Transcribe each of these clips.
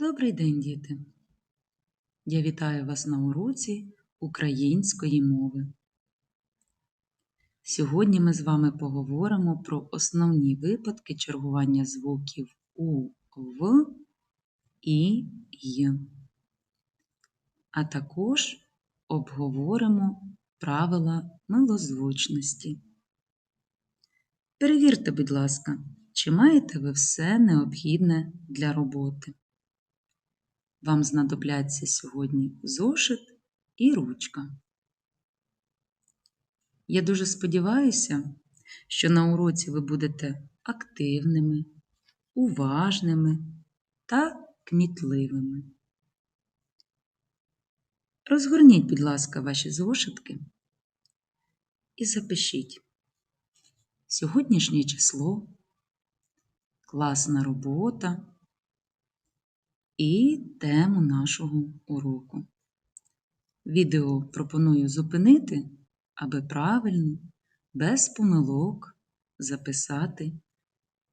Добрий день, діти! Я вітаю вас на уроці української мови. Сьогодні ми з вами поговоримо про основні випадки чергування звуків У, В і Й, а також обговоримо правила милозвучності. Перевірте, будь ласка, чи маєте ви все необхідне для роботи. Вам знадобляться сьогодні зошит і ручка. Я дуже сподіваюся, що на уроці ви будете активними, уважними та кмітливими. Розгорніть, будь ласка, ваші зошитки і запишіть сьогоднішнє число, класна робота і тему нашого уроку. Відео пропоную зупинити, аби правильно, без помилок записати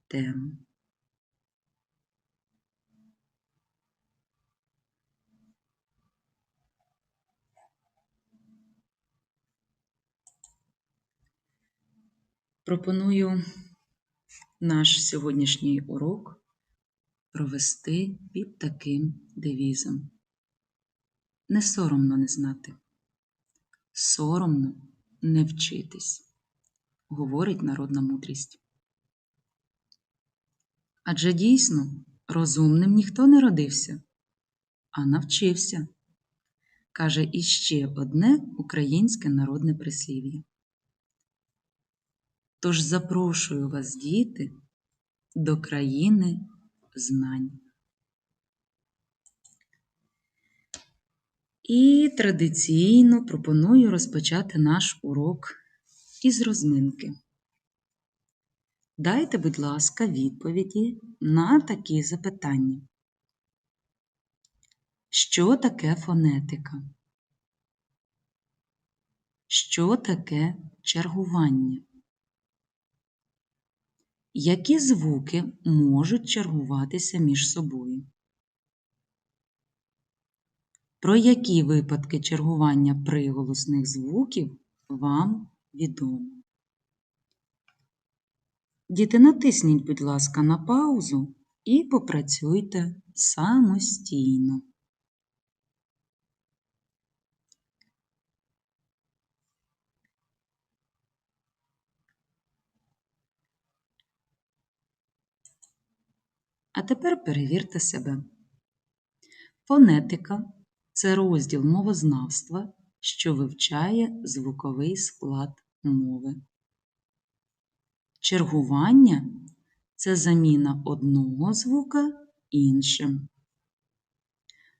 тему. Пропоную наш сьогоднішній урок провести під таким девізом. Не соромно не знати, соромно не вчитись, говорить народна мудрість. Адже дійсно розумним ніхто не родився, а навчився, каже іще одне українське народне прислів'я. Тож запрошую вас, діти, до країни знань. І традиційно пропоную розпочати наш урок із розминки. Дайте, будь ласка, відповіді на такі запитання. Що таке фонетика? Що таке чергування? Які звуки можуть чергуватися між собою? Про які випадки чергування приголосних звуків вам відомо? Діти, натисніть, будь ласка, на паузу і попрацюйте самостійно. А тепер перевірте себе. Фонетика це розділ мовознавства, що вивчає звуковий склад мови. Чергування це заміна одного звука іншим.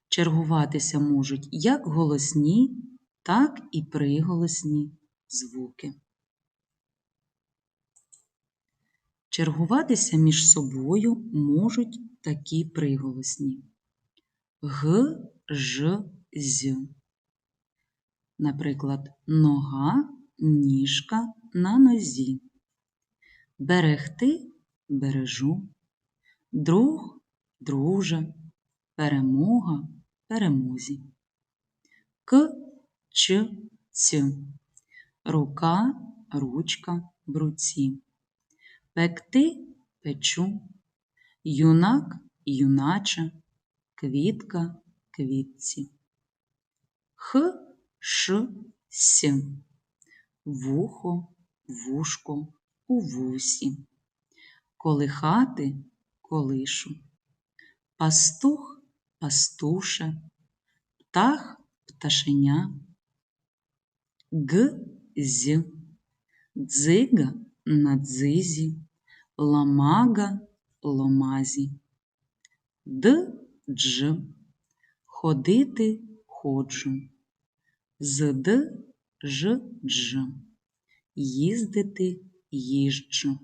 Чергуватися можуть як голосні, так і приголосні звуки. Чергуватися між собою можуть такі приголосні г, ж, з. Наприклад, нога, ніжка на нозі. Берегти бережу, друг, друже, перемога, перемозі. К, Ч, Ц. Рука, ручка в руці пекти печу, юнак юначе, квітка квітці. Х, ш, с, вухо, вушко, у вусі, колихати колишу, пастух пастуше, птах пташеня, г, з, дзига на дзизі, ламага ломазі, д дж, ходити ходжу, з д ж дж, їздити їжджу.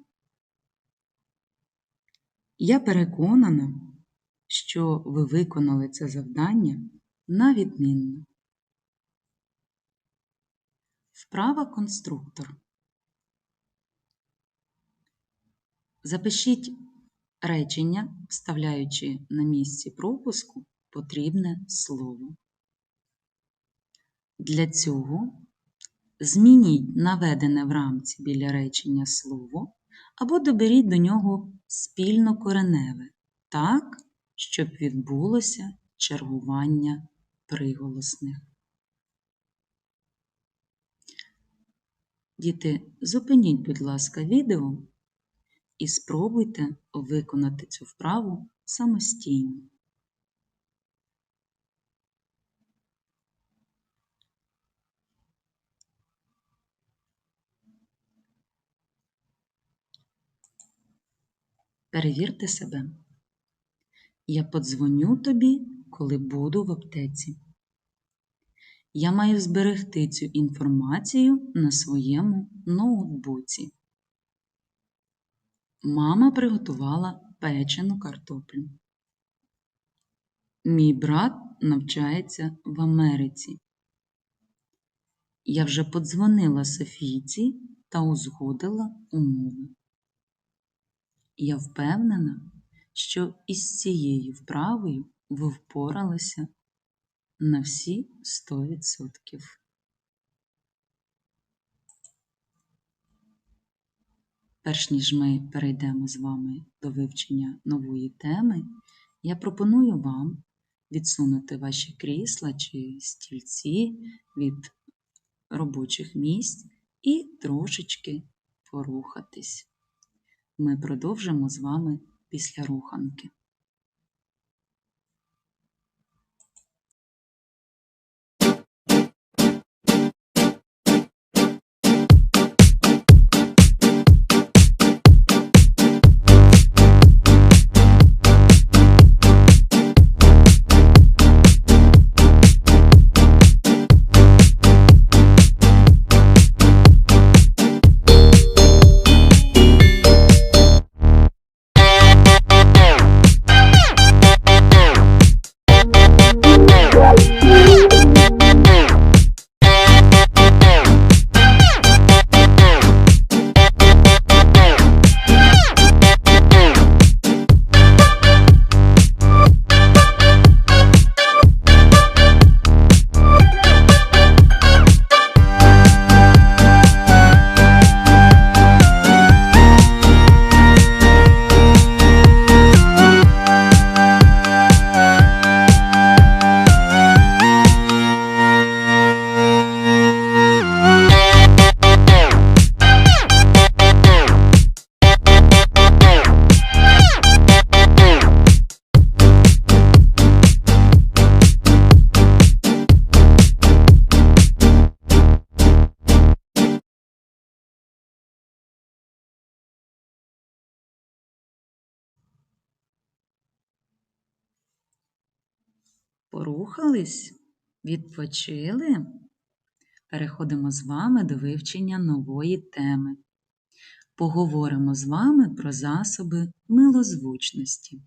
Я переконана, що ви виконали це завдання на відмінно. Вправа конструктор. Запишіть речення, вставляючи на місці пропуску потрібне слово. Для цього змініть наведене в рамці біля речення слово або доберіть до нього спільно кореневе так, щоб відбулося чергування приголосних. Діти, зупиніть, будь ласка, відео і спробуйте виконати цю вправу самостійно. Перевірте себе. Я подзвоню тобі, коли буду в аптеці. Я маю зберегти цю інформацію на своєму ноутбуці. Мама приготувала печену картоплю. Мій брат навчається в Америці. Я вже подзвонила Софійці та узгодила умови. Я впевнена, що із цією вправою ви впоралися на всі 100%. Перш ніж ми перейдемо з вами до вивчення нової теми, я пропоную вам відсунути ваші крісла чи стільці від робочих місць і трошечки порухатись. Ми продовжимо з вами після руханки. Порухались? Відпочили? Переходимо з вами до вивчення нової теми. Поговоримо з вами про засоби милозвучності.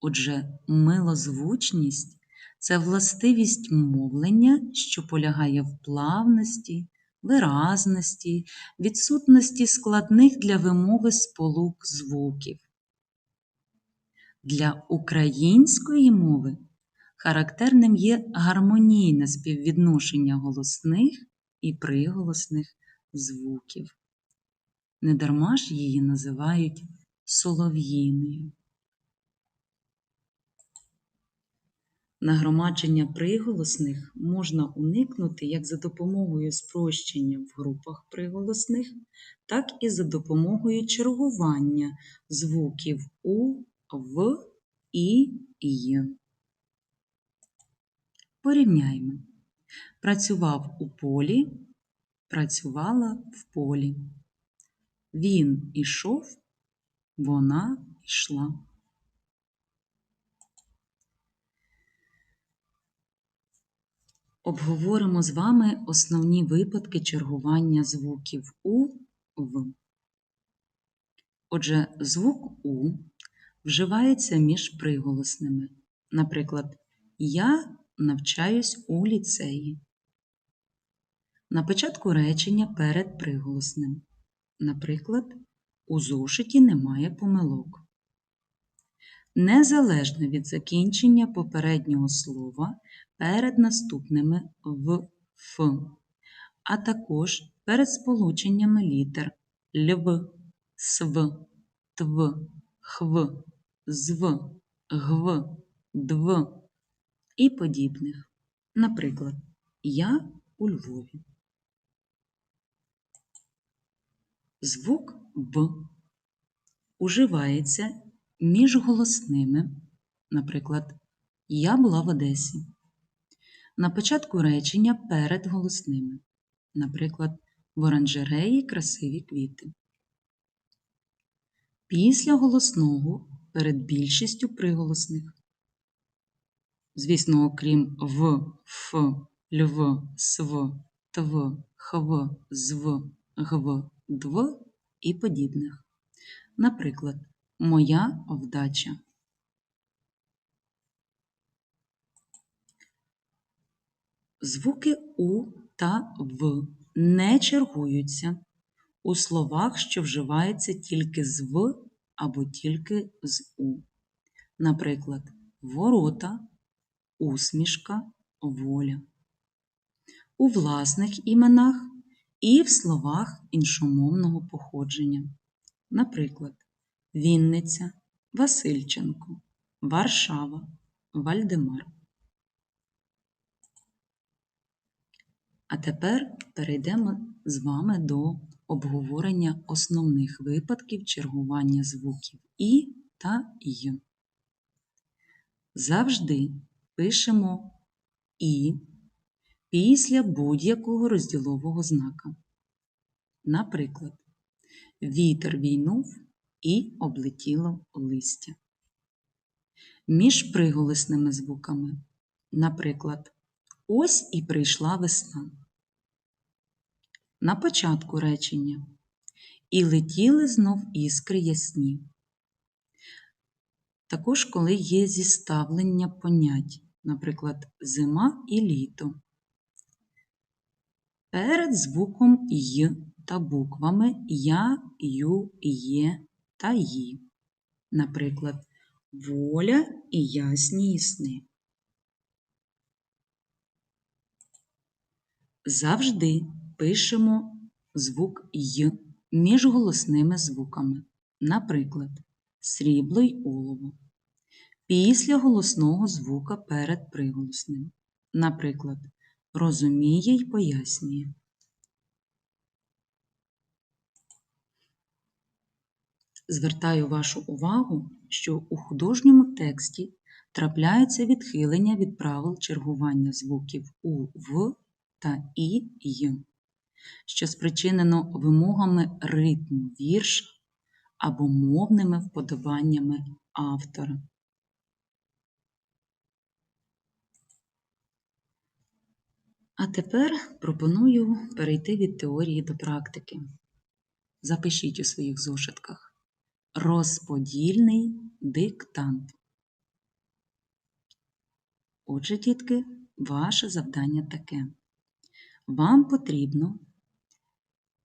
Отже, милозвучність це властивість мовлення, що полягає в плавності, виразності, відсутності складних для вимови сполук звуків. Для української мови характерним є гармонійне співвідношення голосних і приголосних звуків. Недарма ж її називають солов'їною. Нагромадження приголосних можна уникнути як за допомогою спрощення в групах приголосних, так і за допомогою чергування звуків У, В, І, Й. Порівняймо. Працював у полі, працювала в полі. Він ішов, вона йшла. Обговоримо з вами основні випадки чергування звуків У В. Отже, звук У вживається між приголосними. Наприклад, я навчаюсь у ліцеї. На початку речення перед приголосним. Наприклад, У зошиті немає помилок. Незалежно від закінчення попереднього слова перед наступними в Ф, а також перед сполученнями літер льв, св, тв, хв, зв, гв, дв і подібних. Наприклад, я у Львові. Звук Б уживається між голосними, наприклад, Я була в Одесі. На початку речення перед голосними, наприклад, в оранжереї красиві квіти. Після голосного перед більшістю приголосних. Звісно, окрім В, Ф, Льв, Св, Тв, Хв, Зв, Гв, Дв і подібних. Наприклад, Моя вдача. Звуки У та В не чергуються у словах, що вживаються тільки з В або тільки з У. Наприклад, ворота, усмішка, воля. У власних іменах і в словах іншомовного походження. Наприклад, Вінниця, Васильченко, Варшава, Вальдемар. А тепер перейдемо з вами до обговорення основних випадків чергування звуків І та Й. Завжди пишемо І після будь-якого розділового знака. Наприклад, вітер війнув і облетіло листя. Між приголосними звуками, наприклад, ось і прийшла весна. На початку речення і летіли знов іскри ясні. Також, коли є зіставлення понять, наприклад, зима і літо. Перед звуком Й та буквами Я, Ю, Є та Ї. Наприклад, воля і ясні сни. Завжди пишемо звук Й між голосними звуками. Наприклад, срібло й олово. Після голосного звука перед приголосним. Наприклад, розуміє й пояснює. Звертаю вашу увагу, що у художньому тексті трапляються відхилення від правил чергування звуків у В та І Й, що спричинено вимогами ритму вірша або мовними вподобаннями автора. А тепер пропоную перейти від теорії до практики. Запишіть у своїх зошитках розподільний диктант. Отже, дітки, ваше завдання таке. Вам потрібно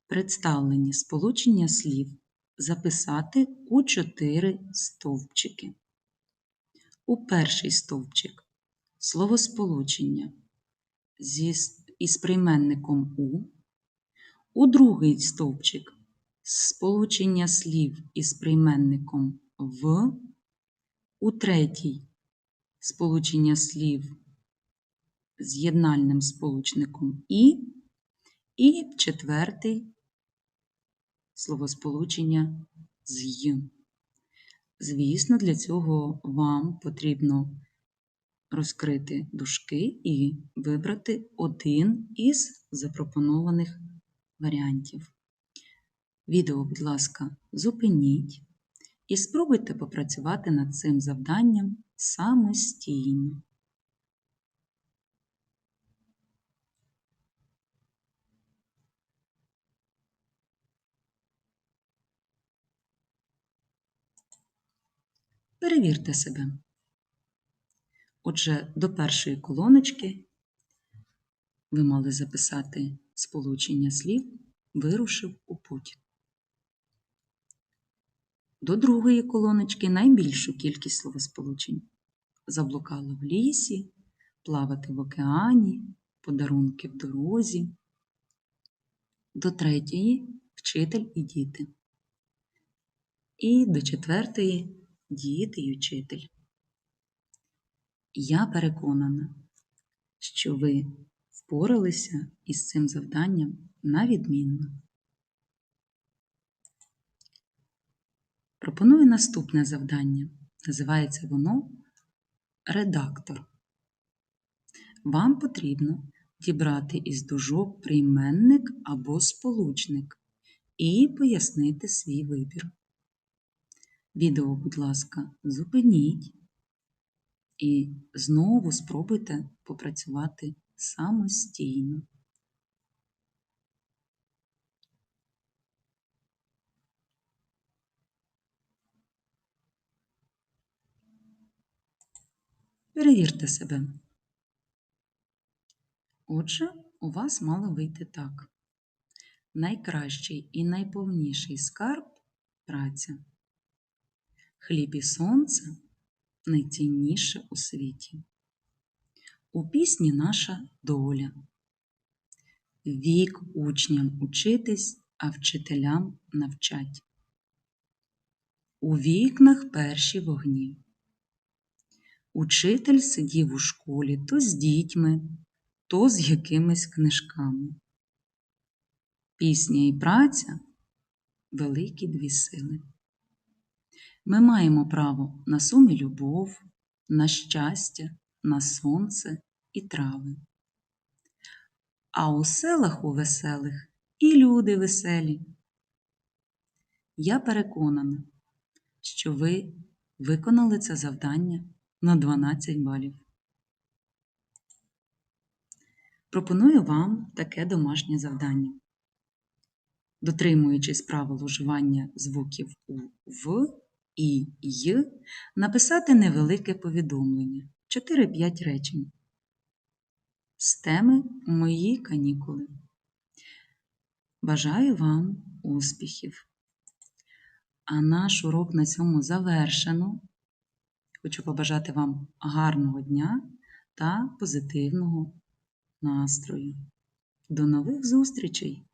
представлені сполучення слів записати у чотири стовпчики. У перший стовпчик словосполучення зі, із прийменником У, у другий стовпчик сполучення слів із прийменником В, у третій сполучення слів з єднальним сполучником І, і четвертий словосполучення з Й. Звісно, для цього вам потрібно розкрити дужки і вибрати один із запропонованих варіантів. Відео, будь ласка, зупиніть і спробуйте попрацювати над цим завданням самостійно. Перевірте себе. Отже, до першої колоночки ви мали записати сполучення слів, вирушив у путь. До другої колоночки найбільшу кількість словосполучень. Заблукала в лісі, плавати в океані, подарунки в дорозі. До третьої вчитель і діти. І до четвертої діти і вчитель. Я переконана, що ви впоралися із цим завданням на відмінно. Пропоную наступне завдання. Називається воно редактор. Вам потрібно дібрати із дужок прийменник або сполучник і пояснити свій вибір. Відео, будь ласка, зупиніть і знову спробуйте попрацювати самостійно. Перевірте себе. Отже, у вас мало вийти так. Найкращий і найповніший скарб праця. Хліб і сонце найцінніше у світі. У пісні наша доля. Вік учням учитись, а вчителям навчать. У вікнах перші вогні. Учитель сидів у школі то з дітьми, то з якимись книжками. Пісня і праця великі дві сили. Ми маємо право на сум і любов, на щастя, на сонце і трави. А у селах у веселих і люди веселі. Я переконана, що ви виконали це завдання на 12 балів. Пропоную вам таке домашнє завдання. Дотримуючись правил уживання звуків у В і Й, написати невелике повідомлення 4-5 речень з теми Мої канікули. Бажаю вам успіхів! А наш урок на цьому завершено. Хочу побажати вам гарного дня та позитивного настрою. До нових зустрічей!